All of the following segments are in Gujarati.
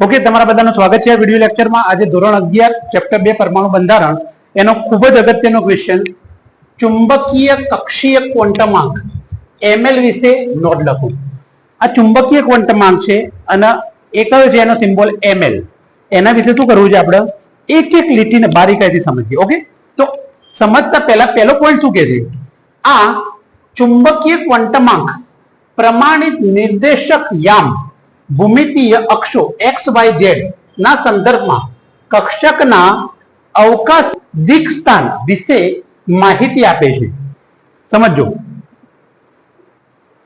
ઓકે તમારા બધાનું સ્વાગત છે વીડિયો લેક્ચરમાં આજે ધોરણ અગિયાર ચેપ્ટર બે, પરમાણુ બંધારણ. એનો ખૂબ જ અગત્યનો ક્વેશ્ચન ચુંબકીય કક્ષીય ક્વોન્ટમાંક એમએલ વિશે નોટ લખું. આ ચુંબકીય ક્વોન્ટમાંક છે, અને એ કયો છે એનો સિમ્બોલ એમએલ એના વિશે શું કરવું છે આપણે? એક એક લીટીને બારીકાઈથી સમજીએ ઓકે તો સમજતા પહેલા પહેલો પોઈન્ટ શું કે છે? આ ચુંબકીય ક્વોન્ટમાંક પ્રમાણિત નિર્દેશક યામ ભૂમિતીય અક્ષો એક્સ વાય ઝેડ ના સંદર્ભમાં કક્ષકના અવકાશ દિક સ્થાન વિશે માહિતી આપે છે. સમજો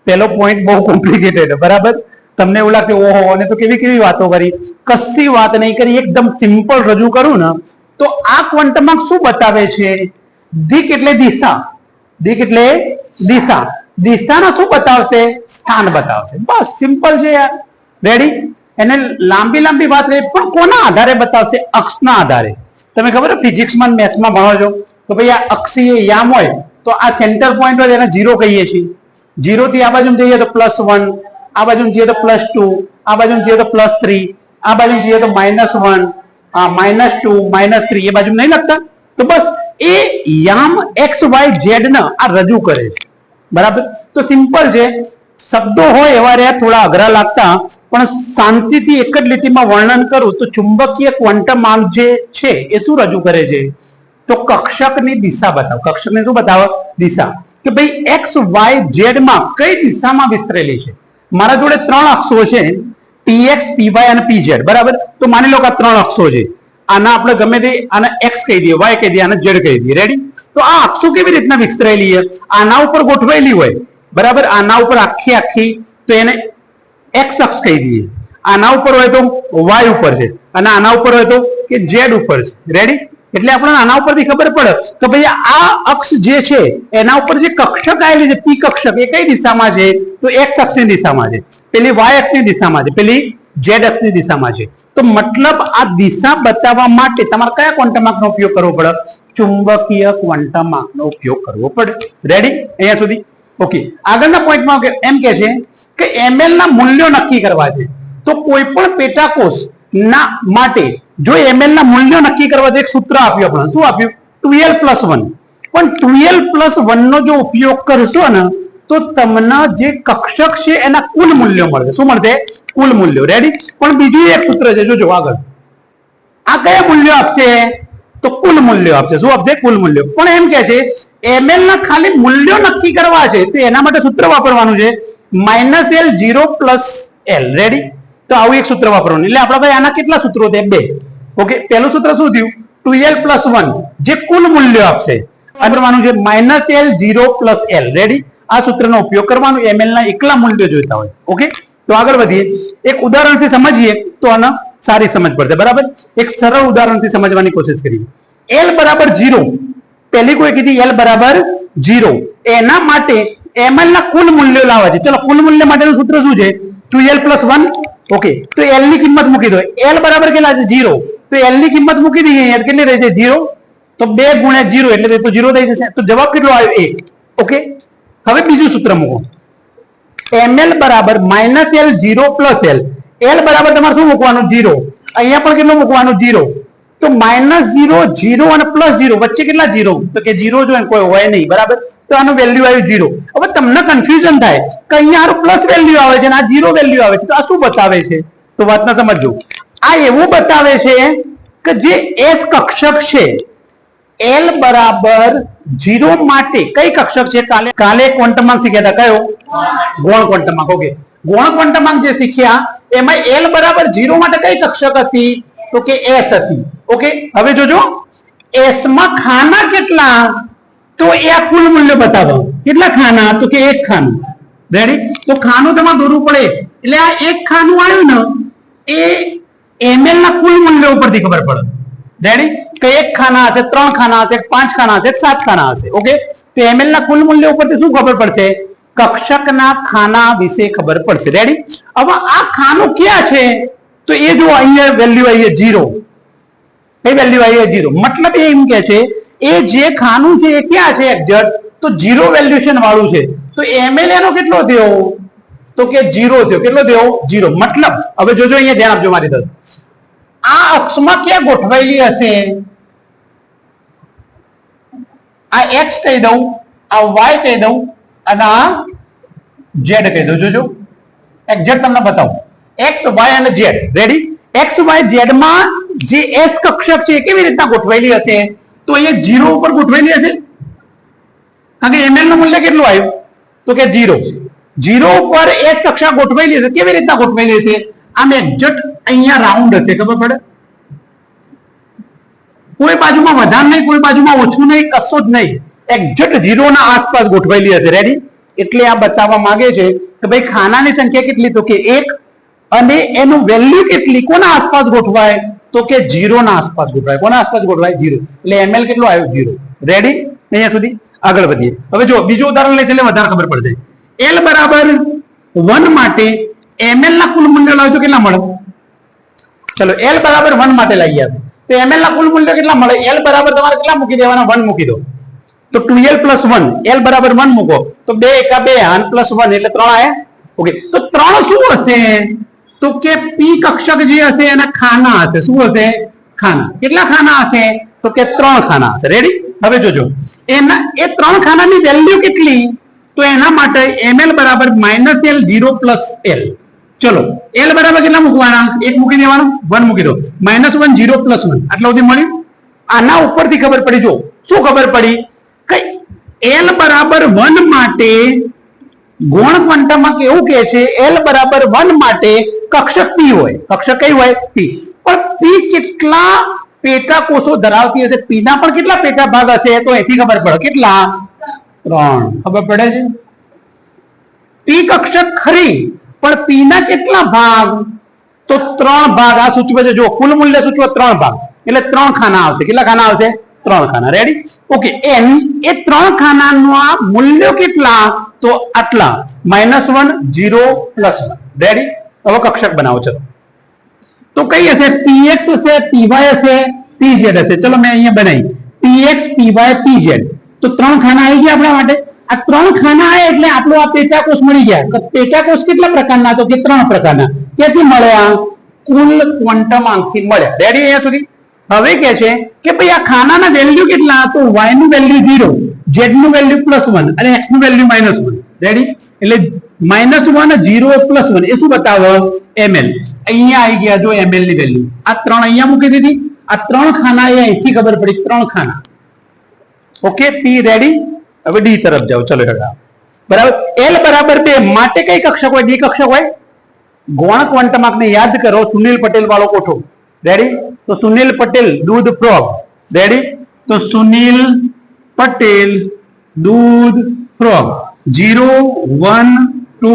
પેલો પોઈન્ટ બહુ કોમ્પ્લિકેટેડ બરાબર? તમને એવું લાગશે, ઓહો, અને તો કેવી કેવી વાતો કરી? કશી વાત નહીં કરી, એકદમ સિમ્પલ રજૂ કરું ને, તો આ ક્વોન્ટમાં શું બતાવે છે? દિક એટલે દિશા. દિક એટલે દિશા. દિશાના શું બતાવશે? સ્થાન બતાવશે. બસ સિમ્પલ છે યાર. રેડી એને લાંબી લાંબી વાત રહી, પણ કોના આધારે બતાવશે? અક્ષના આધારે. તમે ખબર ફિઝિક્સમાં મેથ્સમાં ભણો છો? તો ભાઈ આ અક્ષીય યામ હોય, તો આ સેન્ટર પોઈન્ટ હોય એને જીરો કહીએ છીએ. જીરો થી આ બાજુ જઈએ તો પ્લસ વન આ બાજુ જઈએ તો પ્લસ ટુ આ બાજુ જઈએ તો પ્લસ થ્રી આ બાજુ જઈએ તો minus one minus two minus three એ બાજુ નહીં લખતા? તો બસ એ યામ એક્સ વાય ઝેડ ને આ રજૂ કરે છે. બરાબર? તો સિમ્પલ છે. શબ્દો હોય એવા રહ્યા, થોડા અઘરા લાગતા, પણ શાંતિથી એક જ લીટીમાં વર્ણન કરું, તો ચુંબકીય ક્વોન્ટમ માર્ગ જે છે, એ શું રજૂ કરે છે? તો કક્ષકની દિશા બતાવો. કક્ષકને શું બતાવો? દિશા. કે ભાઈ, એક્સ, વાય ઝેડમાં કઈ દિશામાં વિસ્તરેલી છે? મારા જોડે ત્રણ અક્ષો છે પીએક્સ પીવાય અને પીઝેડ બરાબર? તો માની લો કે આ ત્રણ અક્ષો છે. આના આપણે ગમે તે આને એક્સ કહી દઈએ, વાય કહી દઈએ, આને ઝેડ કહી દઈએ. રેડી તો આ અક્ષો કેવી રીતના વિસ્તરેલી છે? આના ઉપર ગોઠવાયેલી હોય. બરાબર? આના ઉપર આખી આખી તો એને એક્સ અક્ષ કહી દઈએ. આના ઉપર હોય તો વાય ઉપર છે. અને આના ઉપર હોય તો કે ઝેડ ઉપર છે. રેડી એટલે આપણને આના ઉપરથી ખબર પડે કે ભાઈ આ અક્ષ જે છે, એના ઉપર જે કક્ષક આવેલી છે પી કક્ષક, એ કઈ દિશામાં છે? તો એક્સ અક્ષની દિશામાં છે. પેલી વાય અક્ષની દિશામાં છે. પેલી ઝેડ અક્ષની દિશામાં છે. તો મતલબ આ દિશા બતાવવા માટે તમારે કયા ક્વોન્ટમાર્કનો ઉપયોગ કરવો પડે? ચુંબકીય ક્વોન્ટમાર્કનો ઉપયોગ કરવો પડે. રેડી અહીંયા સુધી. ઓકે આગળના પોઈન્ટમાં એમ કે છે કે એમએલ ના મૂલ્યો નક્કી કરવા છે. તો કોઈ પણ પેટાકોષ ના માટે જો એમએલ ના મૂલ્યો નક્કી કરવા એક સૂત્ર આપ્યું આપણે શું આપ્યું? ટુએલ પ્લસ વન પણ ટુએલ પ્લસ વન નો જો ઉપયોગ કરશો ને, તો તમને જે કક્ષક છે એના કુલ મૂલ્યો મળશે. શું મળશે? કુલ મૂલ્યો. રેડી પણ બીજું એક સૂત્ર છે, જોજો આગળ. આ કયા મૂલ્યો આપશે? તો કુલ મૂલ્યો આપશે. શું આપશે? કુલ મૂલ્યો. પણ એમ કે છે, એમએલ ના ખાલી મૂલ્યો નક્કી કરવા છે, તો એના માટે સૂત્ર વાપરવાનું છે, minus L zero plus L. Ready તો આવું એક સૂત્ર વાપરવાનું. એટલે આપણા ભાઈ આના કેટલા સૂત્રો છે? બે. ઓકે પહેલું સૂત્ર શું થયું? Two L plus one. જે કુલ મૂલ્યો આપશે. વાપરવાનું છે minus L zero plus L. Ready આ સૂત્રનો ઉપયોગ કરવાનો. એમએલ ના એકલા મૂલ્યો જોઈતા હોય. ઓકે તો આગળ વધીએ. એક ઉદાહરણથી સમજીએ તો આના સારી સમજ પડશે. બરાબર? એક સરળ ઉદાહરણથી સમજવાની કોશિશ કરીએ. એલ બરાબર જીરો પહેલી કોઈ કીધી એલ બરાબર જીરો એના માટે એમએલ ના કુલ મૂલ્યો લાવવા છે. ચલો, કુલ મૂલ્ય માટેનું સૂત્ર શું છે? Two L plus one okay તો એલની કિંમત મૂકી દો. એલ બરાબર કેટલા છે? જીરો તો એલની કિંમત મૂકી દઈએ. અહીંયા કેટલી રહી છે? જીરો તો બે ગુણ્યા જીરો એટલે તો જીરો થઈ જશે. તો જવાબ કેટલો આવ્યો? એક. ઓકે હવે બીજું સૂત્ર મૂકો. એમએલ બરાબર minus L zero plus L L બરાબર તમારે શું મૂકવાનું? જીરો અહીંયા પણ કેટલું મૂકવાનું? જીરો તો માઇનસ જીરો જીરો અને પ્લસ જીરો વચ્ચે કેટલા જીરો તો કે જીરો જો કોઈ હોય નહીં, બરાબર? તો આનું વેલ્યુ આવ્યું જીરો હવે તમને કન્ફ્યુઝન થાય કે અહીંયા આનું પ્લસ વેલ્યુ આવે છે આ જીરો વેલ્યુ આવે છે. તો આ શું બતાવે છે? તો વાતને સમજજો. આ એવું બતાવે છે કે જે એસ કક્ષક છે એલ બરાબર જીરો માટે, કઈ કક્ષક છે? કાલે કાલે ક્વોન્ટમાંક શીખ્યા હતા. કયો? ગોળ ક્વોન્ટમાંક ઓકે ગૌણ ક્વોન્ટમાંક જે શીખ્યા, એમાં એલ બરાબર જીરો માટે કઈ કક્ષક હતી? તો કે એસ હતી. ઓકે, હવે જોજો. એસમાં ખાના કેટલા? તો એ આ કુલ મૂલ્ય બતાવો. કેટલા ખાના? તો કે એક ખાનું. રેડી તો ખાનું તમારે દોરવું પડે. એટલે આ એક ખાનું આવ્યું ને, એ એમએલ ના કુલ મૂલ્ય ઉપરથી ખબર પડે. રેડી કે એક ખાના હશે, ત્રણ ખાના હશે પાંચ ખાના હશે સાત ખાના હશે. ઓકે તો એમએલ ના કુલ મૂલ્ય ઉપરથી શું ખબર પડશે? કક્ષકના ખાના વિશે ખબર પડશે. રેડી હવે આ ખાનું ક્યાં છે? તો એ જો અહીંયા વેલ્યુ આવી જીરો એ વેલ્યુ આવી જીરો મતલબ એ એમ કે છે, એ જે ખાનું છે એ ક્યાં છે એક્ઝેક્ટ તો જીરો વેલ્યુએશન વાળું છે. તો એમએલએ નો કેટલો થયો? તો કે જીરો થયો. કેટલો થયો? જીરો મતલબ, હવે જોજો અહીંયા ધ્યાન આપજો મારી તરફ. આ અક્ષમાં ક્યાં ગોઠવાયેલી હશે? આ એક્સ કહી દઉં, આ વાય કહી દઉં અને આ ઝેડ કહી દઉં, જોજો. એક્ઝેક્ટ તમને બતાવું. એક્સ વાય અને ઝેડ રેડી એક્સ વાય ઝેડમાં જે એસ કક્ષક છે એ કેવી રીતના ગોઠવાયેલી હશે? તો અહીંયા જીરો ઉપર ગોઠવાયેલી હશે. કારણ કે એમએલનું મૂલ્ય કેટલું આવ્યું? તો કે જીરો જીરો ઉપર એસ કક્ષા ગોઠવાયેલી હશે. કેવી રીતના ગોઠવાયેલી હશે? આમ એક્ઝેક્ટ અહીંયા રાઉન્ડ હશે. ખબર પડે? કોઈ બાજુમાં વધારે નહીં, કોઈ બાજુમાં ઓછું નહીં, કશું જ નહીં. એક્ઝેક્ટ ઝીરો ના આસપાસ ગોઠવાયેલી હશે. રેડી એટલે આ બતાવવા માંગે છે કે ભાઈ ખાનાની સંખ્યા કેટલી? તો કે એક. અને એનું વેલ્યુ કેટલી? કોના આસપાસ ગોઠવાય? તો કે ઝીરો ના આસપાસ ગોઠવાય. કોના આસપાસ ગોઠવાય? ઝીરો. એટલે એમએલ કેટલો આવ્યું? ઝીરો. રેડી અહીંયા સુધી આગળ વધીએ. હવે જો બીજું ઉદાહરણ લેશે એટલે વધારે ખબર પડશે એલ બરાબર વન માટે એમએલ ના કુલ મૂલ્ય લાવજો કેટલા મળે? ચલો એલ બરાબર વન માટે લઈએ તો એમએલ ના કુલ મૂલ્ય કેટલા મળે? એલ બરાબર તમારે કેટલા મૂકી દેવાના? વન મૂકી દો. તો two L plus one L મૂકો. તો બે એકા બે, આન પ્લસ એટલે ત્રણ આયા? ઓકે તો ત્રણ શું હશે? તો કે પી કક્ષક જે હશે, એના ખાના હશે. શું હશે? ખાના. કેટલા ખાના હશે? તો કે ત્રણ ખાના હશે. રેડી હવે જોજો. એના, એ ત્રણ ખાનાની વેલ્યુ કેટલી? તો એના માટે ml બરાબર minus L zero plus L ચલો એલ બરાબર કેટલા મૂકવાના? એક મૂકી દેવાનો. વન મૂકી દો. Minus one zero plus one આટલા મળ્યું? આના ઉપરથી ખબર પડી. જો, શું ખબર પડી? એલ બરાબર વન માટે ગુણ ક્વોન્ટમમાં કેવું કે છે એલ બરાબર વન માટે કક્ષક પી હોય. કક્ષક કઈ હોય? પી પણ પી કેટલા પેટા કોષો ધરાવતી હશે? પી ના પણ કેટલા પેટા ભાગ હશે? તો એથી ખબર પડે. કેટલા? ત્રણ. ખબર પડે છે? પી કક્ષક ખરી, પણ પી ના કેટલા ભાગ? તો ત્રણ ભાગ. આ સૂચવે છે. જો કુલ મૂલ્ય સૂચવે ત્રણ ભાગ. એટલે ત્રણ ખાના આવશે. કેટલા ખાના આવશે? ત્રણ ખાના. રેડી ઓકે એન એ ત્રણ ખાનાનું મૂલ્યો કેટલા? તો આટલા. Minus one zero plus one ready હવે કક્ષક બનાવો, ચલો. તો કઈ હશે px હશે py હશે pz હશે ચલો, મેં અહીંયા બનાવી. Px py pz તો ત્રણ ખાના આવી ગયા આપણા માટે? આ ત્રણ ખાના આવે એટલે આપણો આ પેટાકોષ મળી ગયા. તો પેટાકોષ કેટલા પ્રકારના? તો કે ત્રણ પ્રકારના. ક્યાંથી મળ્યા? કુલ ક્વોન્ટમ આંકથી મળ્યા. રેડી અહીંયા સુધી? હવે કે છે કે ભાઈ આ ખાનાના વેલ્યુ કેટલા તો y નું વેલ્યુ ઝીરો z નું વેલ્યુ પ્લસ વન અને x નું વેલ્યુ માઇનસ વન રેડી એટલે minus one zero plus one એ શું બતાવો? Ml અહીંયા આવી ગયા જો ml ની વેલ્યુ આ ત્રણ અહીંયા મૂકી દીધી. આ ત્રણ ખાના એ અહીંથી ખબર પડી. ત્રણ ખાના. ઓકે પી રેડી હવે ડી તરફ જાઓ. ચલો હેડા બરાબર? એલ બરાબર બે. માટે કઈ કક્ષક હોય? ડી કક્ષક હોય? ગૌણ ક્વોન્ટમ ને યાદ કરો. સુનિલ પટેલ વાળો કોઠો. રેડી તો સુનિલ પટેલ દૂધ ફ્રોગ રેડી તો સુનિલ પટેલ દૂધ frog zero one two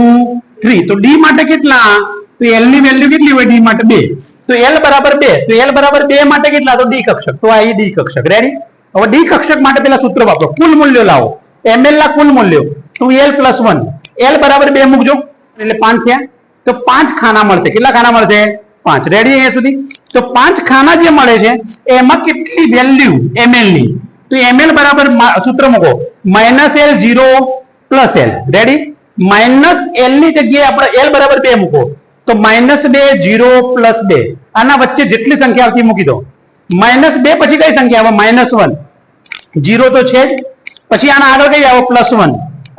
three તો ડી માટે કેટલા તો એલની વેલ્યુ કેટલી હોય ડી માટે બે તો એલ બરાબર બે તો એલ બરાબર બે માટે કેટલા તો ડી કક્ષક તો આ ડી કક્ષક રેડી હવે ડી કક્ષક માટે પેલા સૂત્ર વાપરો કુલ મૂલ્યો લાવો એમએલ ના કુલ મૂલ્યો two L plus one L બરાબર બે મૂકજો એટલે પાંચ થયા તો પાંચ ખાના મળશે કેટલા ખાના મળશે પાંચ. રેડી અહીંયા સુધી? તો પાંચ ખાના જે મળે છે, એમાં કેટલી વેલ્યુ એમએલની. તો એમએલ બરાબર સૂત્ર મૂકો. Minus L zero plus L ready minus એલની જગ્યાએ આપણે એલ બરાબર બે મૂકો. તો માઇનસ બે જીરો પ્લસ બે. આના વચ્ચે જેટલી સંખ્યા આવતી મૂકી દો. માઇનસ બે પછી કઈ સંખ્યા આવે? માઇનસ વન જીરો તો છે જ. પછી આના આગળ કઈ આવો? પ્લસ વન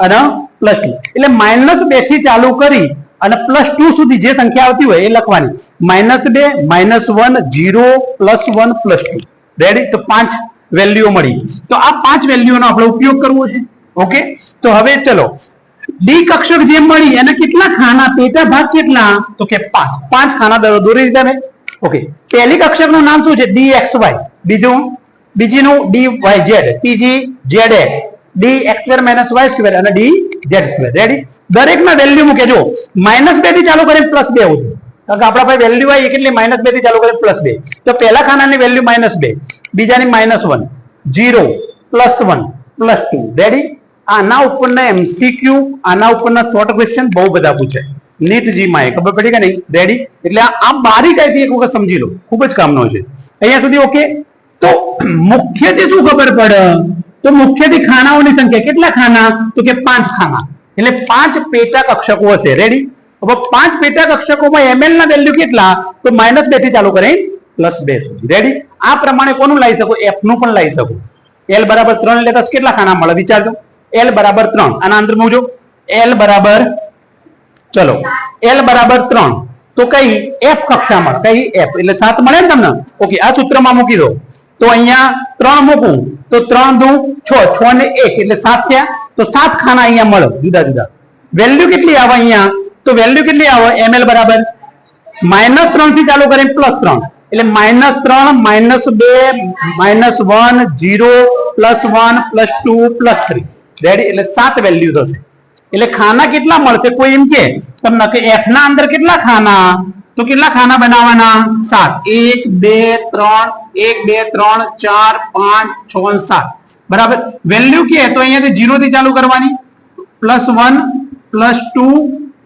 અને પ્લસ ટુ એટલે માઇનસ બેથી ચાલુ કરી અને પ્લસ ટુ સુધી જે સંખ્યા આવતી હોય એ લખવાની. માઇનસ બે minus one zero plus one plus two ready તો પાંચ વેલ્યુઓ મળી. તો આ પાંચ વેલ્યુઓનો આપણે ઉપયોગ કરવો છે. ઓકે તો હવે ચલો. ડી કક્ષક જે મળી, એને કેટલા ખાના, પેટા ભાગ કેટલા? તો કે પાંચ. પાંચ ખાના દોરી દીધા મેં ઓકે પહેલી કક્ષકનું નામ શું છે? ડી એક્સ વાય બીજું? બીજીનું ડી વાય ઝેડ ત્રીજી Z X D X square minus Y square અને ડી ઝેડ સ્ક્વેર રેડી દરેકમાં વેલ્યુ મૂકે જો માઇનસ બેથી ચાલુ કરીને પ્લસ બે આવતું કારણ કે આપણા પાસે વેલ્યુ હોય, એ માઇનસ બેથી ચાલુ કરીને પ્લસ બે. તો પહેલા ખાનાની વેલ્યુ માઇનસ બે. બીજાની minus one zero plus one plus two ready આના ઉપરના એમસીક્યુ આના ઉપરના શોર્ટ ક્વેશ્ચન બહુ બધા પૂછાય નીટ જી માં ખબર પડી કે નહીં? રેડી એટલે આ બારીકાઈથી એક વખત સમજી લો. ખૂબ જ કામનો છે. અહીંયા સુધી ઓકે તો મુખ્યથી શું ખબર પડે? તો મુખ્યથી ખાનાઓની સંખ્યા કેટલા ખાના? તો કે પાંચ ખાના. એટલે પાંચ પેટા કક્ષકો હશે. રેડી હવે પાંચ પેટા કક્ષકોમાં એમએલ ના વેલ્યુ કેટલા? તો માઇનસ બેથી ચાલુ કરે. પ્લસ બે સુધી. રેડી આ પ્રમાણે કોનું લાવી શકો? એફનું પણ લાવી શકો. એલ બરાબર ત્રણ એટલે દસ કેટલા ખાના મળે? વિચારજો. એલ બરાબર ત્રણ. આના અંદર મૂકજો. એલ બરાબર ચલો. એલ બરાબર ત્રણ. તો કઈ એફ કક્ષામાં? કઈ એફ એટલે સાત મળે ને તમને? ઓકે આ સૂત્રમાં મૂકી દો. તો અહીંયા ત્રણ મૂકું. તો ત્રણ દુ છ છ ને એક, એટલે સાત થયા. તો સાત ખાના અહીંયા મળે. જુદા જુદા. વેલ્યુ કેટલી આવે અહીંયા? તો વેલ્યુ કેટલી આવે? એમએલ બરાબર? માઇનસ ત્રણથી ચાલુ કરીને પ્લસ ત્રણ. એટલે માઇનસ ત્રણ, માઇનસ બે, minus one zero plus one, plus two, plus three. Ready એટલે સાત વેલ્યુ થશે. એટલે ખાના કેટલા મળશે? કોઈ એમ કે, તમને કે એફ ના અંદર કેટલા ખાના? તો કેટલા ખાના બનાવવાના? સાત. એક, બે, ત્રણ, એક, બે, ત્રણ, ચાર, પાંચ, છ સાત. બરાબર? વેલ્યુ કે તો અહીંયાથી જીરો થી ચાલુ કરવાની? Plus one, plus two,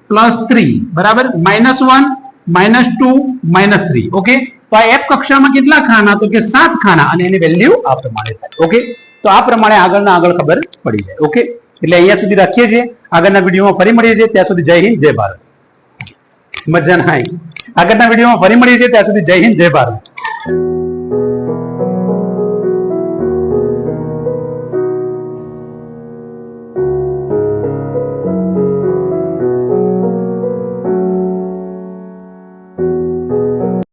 plus three. બરાબર? Minus one, minus two, minus three. Okay? તો આ એફ કક્ષામાં કેટલા ખાના? તો કે સાત ખાના અને એની વેલ્યુ આ પ્રમાણે થાય. ઓકે? તો આ પ્રમાણે આગળના આગળ ખબર પડી જાય. ઓકે? એટલે અહીંયા સુધી રાખીએ છીએ. આગળના વિડીયોમાં ફરી મળીએ છીએ. ત્યાં સુધી જય હિન્દ, જય ભારત. મજા ના આવી. આગળના વિડીયોમાં ફરી મળીએ છીએ. ત્યાં સુધી જય હિન્દ જય ભારત.